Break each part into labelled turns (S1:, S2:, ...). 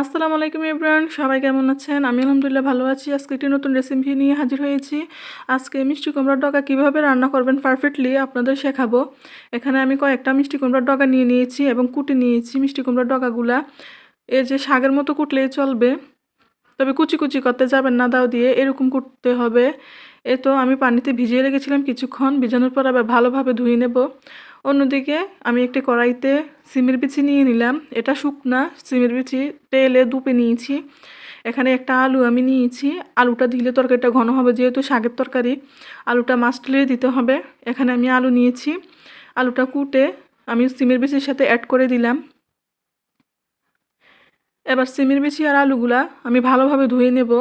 S1: আসসালামু আলাইকুম ইব্রান সবাই কেমন আছেন? আমি আলহামদুলিল্লাহ ভালো আছি। আজকে একটি নতুন রেসিপি নিয়ে হাজির হয়েছি। আজকে মিষ্টি কুমড়ার ডগা কীভাবে রান্না করবেন পারফেক্টলি আপনাদের শেখাবো। এখানে আমি কয়েকটা মিষ্টি কুমড়ার ডগা নিয়ে নিয়েছি এবং কুটে নিয়েছি মিষ্টি কুমড়ার ডগাগুলা। এই যে শাকের মতো কুটলেই চলবে। তবে কুচি কুচি করতে যাবেন না দাও দিয়ে এরকম করতে হবে। এ তো আমি পানিতে ভিজিয়ে রেখেছিলাম কিছুক্ষণ, ভিজানোর পর আবার ভালোভাবে ধুয়ে নেব। অন্যদিকে আমি একটি কড়াইতে সিমের বিচি নিয়ে নিলাম। এটা শুকনা সিমের বিচি, তেলে দুপে নিয়েছি। এখানে একটা আলু আমি নিয়েছি। আলুটা দিলে তরকারিটা ঘন হবে যেহেতু শাকের তরকারি। আলুটা মাস্টলে দিতে হবে। এখানে আমি আলু নিয়েছি। আলুটা কুটে আমি সিমের বিচির সাথে অ্যাড করে দিলাম। এবার সিমের বিচি আর আলুগুলা আমি ভালোভাবে ধুয়ে নেব।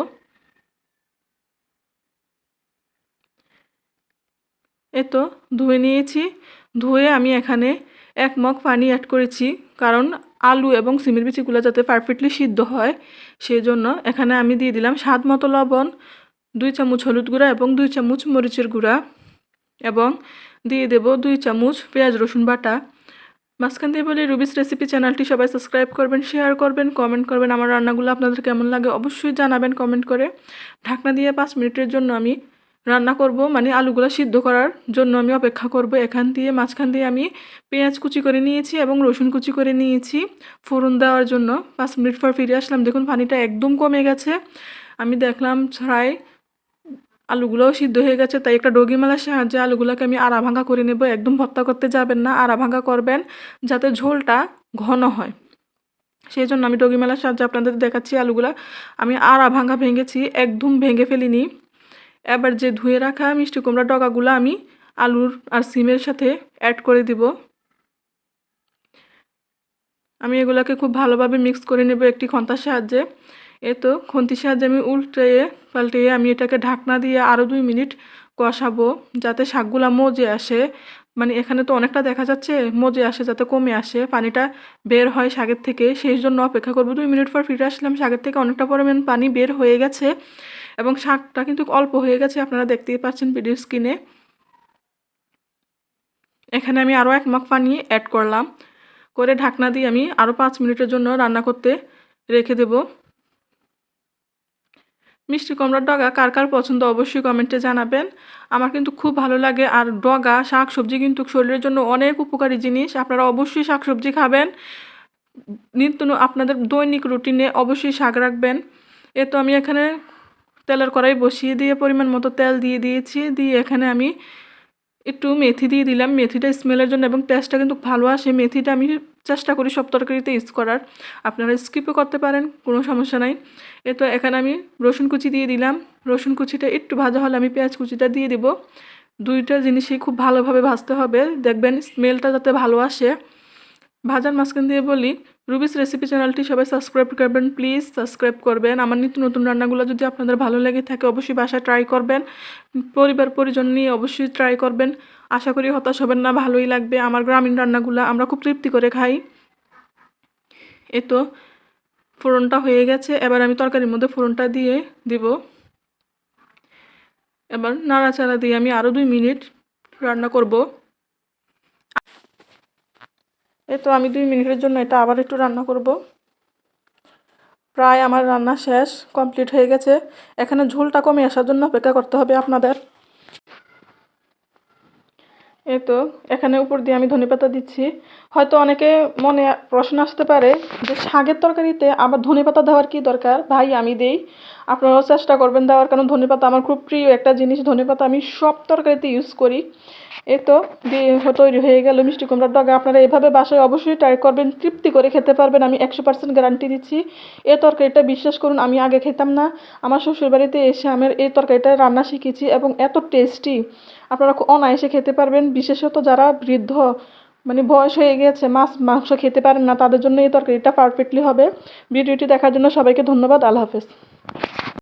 S1: এ তো, ধুয়ে নিয়েছি। ধুয়ে আমি এখানে এক মগ পানি অ্যাড করেছি, কারণ আলু এবং সিমের বিচিগুলো যাতে পারফেক্টলি সিদ্ধ হয় সেই জন্য এখানে আমি দিয়ে দিলাম স্বাদ মতো লবণ, দুই চামচ হলুদ গুঁড়া এবং দুই চামচ মরিচের গুঁড়া এবং দিয়ে দেব দুই চামচ পেঁয়াজ রসুন বাটা। মাঝখান দিয়ে বলি রুবিস রেসিপি চ্যানেলটি সবাই সাবস্ক্রাইব করবেন শেয়ার করবেন কমেন্ট করবেন, আমার রান্নাগুলো আপনাদের কেমন লাগে অবশ্যই জানাবেন কমেন্ট করে। ঢাকনা দিয়ে পাঁচ মিনিটের জন্য আমি রান্না করব মানে আলুগুলো সিদ্ধ করার জন্য আমি অপেক্ষা করব। এখান দিয়ে মাঝখান দিয়ে আমি পেঁয়াজ কুচি করে নিয়েছি এবং রসুন কুচি করে নিয়েছি ফোড়ন দেওয়ার জন্য। পাঁচ মিনিট পর ফিরে আসলাম। দেখুন, পানিটা একদম কমে গেছে। আমি দেখলাম, প্রায় আলুগুলোও সিদ্ধ হয়ে গেছে, তাই একটা ডগি মালার সাহায্যে আলুগুলোকে আমি আড়া ভাঙা করে নেব। একদম ভর্তা করতে যাবেন না, আড়া ভাঙা করবেন যাতে ঝোলটা ঘন হয়। সেই জন্য আমি ডগি মেলার সাহায্যে আপনাদের দেখাচ্ছি আলুগুলা। আমি আড়া ভাঙা ভেঙেছি, একদম ভেঙে ফেলিনি। এবার যে ধুয়ে রাখা মিষ্টি কুমড়া ডগাগুলো আমি আলুর আর সিমের সাথে অ্যাড করে দিব। আমি এগুলোকে খুব ভালোভাবে মিক্স করে নেব একটি খন্তার সাহায্যে। এ তো খন্তির সাহায্যে আমি উল্টে পাল্টে আমি এটাকে ঢাকনা দিয়ে আরও দুই মিনিট কষাবো যাতে শাকগুলা মজে আসে। মানে এখানে তো অনেকটা দেখা যাচ্ছে মজে আসে, যাতে কমে আসে। পানিটা বের হয় শাকের থেকে, সেই জন্য অপেক্ষা করব। দুই মিনিট পর ফিরে আসলাম, শাকের থেকে অনেকটা পরিমাণ পানি বের হয়ে গেছে এবং শাকটা কিন্তু অল্প হয়ে গেছে, আপনারা দেখতেই পাচ্ছেন ভিডিও স্ক্রিনে। এখানে আমি আরও এক মাখ পানি অ্যাড করলাম। করে ঢাকনা দিয়ে আমি আরও পাঁচ মিনিটের জন্য রান্না করতে রেখে দেব। মিষ্টি কুমড়ার ডগা কার কার পছন্দ অবশ্যই কমেন্টে জানাবেন। আমার কিন্তু খুব ভালো লাগে আর ডগা শাক সবজি কিন্তু শরীরের জন্য অনেক উপকারী জিনিস। আপনারা অবশ্যই শাক সবজি খাবেন। নিত্য আপনাদের দৈনিক রুটিনে অবশ্যই শাক রাখবেন। এ তো আমি এখানে তেলের কড়াই বসিয়ে দিয়ে পরিমাণ মতো তেল দিয়ে দিয়েছি। দিয়ে এখানে আমি একটু মেথি দিয়ে দিলাম। মেথিটা স্মেলের জন্য এবং টেস্টটা কিন্তু ভালো আসে। মেথিটা আমি চেষ্টা করি সব তরকারিতে ইউজ করার। আপনারা স্কিপও করতে পারেন, কোনো সমস্যা নাই। এ তো এখানে আমি রসুন কুচি দিয়ে দিলাম। রসুন কুচিটা একটু ভাজা হলে আমি পেঁয়াজ কুচিটা দিয়ে দিব। দুইটা জিনিসই খুব ভালোভাবে ভাজতে হবে। দেখবেন স্মেলটা যাতে ভালো আসে। ভাজার মাঝখান দিয়ে বলি রুবিস রেসিপি চ্যানেলটি সবাই সাবস্ক্রাইব করবেন প্লিজ সাবস্ক্রাইব করবেন। আমার নিত্য নতুন রান্নাগুলো যদি আপনাদের ভালো লেগে থাকে, অবশ্যই বাসায় ট্রাই করবেন। পরিবার, পরিজন নিয়ে অবশ্যই ট্রাই করবেন। আশা করি হতাশ হবেন না, ভালোই লাগবে। আমার গ্রামীণ রান্নাগুলো আমরা খুব তৃপ্তি করে খাই। এ তো, ফোড়নটা হয়ে গেছে। এবার আমি তরকারির মধ্যে ফোড়নটা দিয়ে দিব। এবার নাড়াচাড়া দিয়ে আমি আরও দুই মিনিট রান্না করব। এই তো আমি দুই মিনিটের জন্য এটা আবার একটু রান্না করব। প্রায় আমার রান্না শেষ কমপ্লিট হয়ে গেছে। এখানে ঝোলটা কমে আসার জন্য অপেক্ষা করতে হবে আপনাদের। এই তো, এখানে উপর দিয়ে আমি ধনে পাতা দিচ্ছি। হয়তো অনেকে মনে প্রশ্ন আসতে পারে যে শাকের তরকারিতে আবার ধনে পাতা দেওয়ার কি দরকার? ভাই, আমি দেই। আপনারাও চেষ্টা করবেন দেওয়ার, কারণ ধনে পাতা আমার খুব প্রিয় একটা জিনিস। ধনে পাতা আমি সব তরকারিতে ইউজ করি। এ তো দিয়ে তৈরি হয়ে গেল মিষ্টি কুমড়ার ডগা। আপনারা এভাবে বাসায় অবশ্যই ট্রাই করবেন, তৃপ্তি করে খেতে পারবেন, আমি একশো পার্সেন্ট গ্যারান্টি দিচ্ছি। এ তরকারিটা বিশ্বাস করুন, আমি আগে খেতাম না। আমার শ্বশুরবাড়িতে এসে আমার এই তরকারিটা রান্না শিখেছি এবং এত টেস্টি আপনারা খুব অনায়াসে খেতে পারবেন, বিশেষত যারা বৃদ্ধ মানে বয়স হয়ে গিয়েছে মাছ, মাংস খেতে পারেন না, তাদের জন্য এই তরকারিটা পারফেক্টলি হবে। ভিডিওটি দেখার জন্য সবাইকে ধন্যবাদ, আল্লাহ হাফেজ।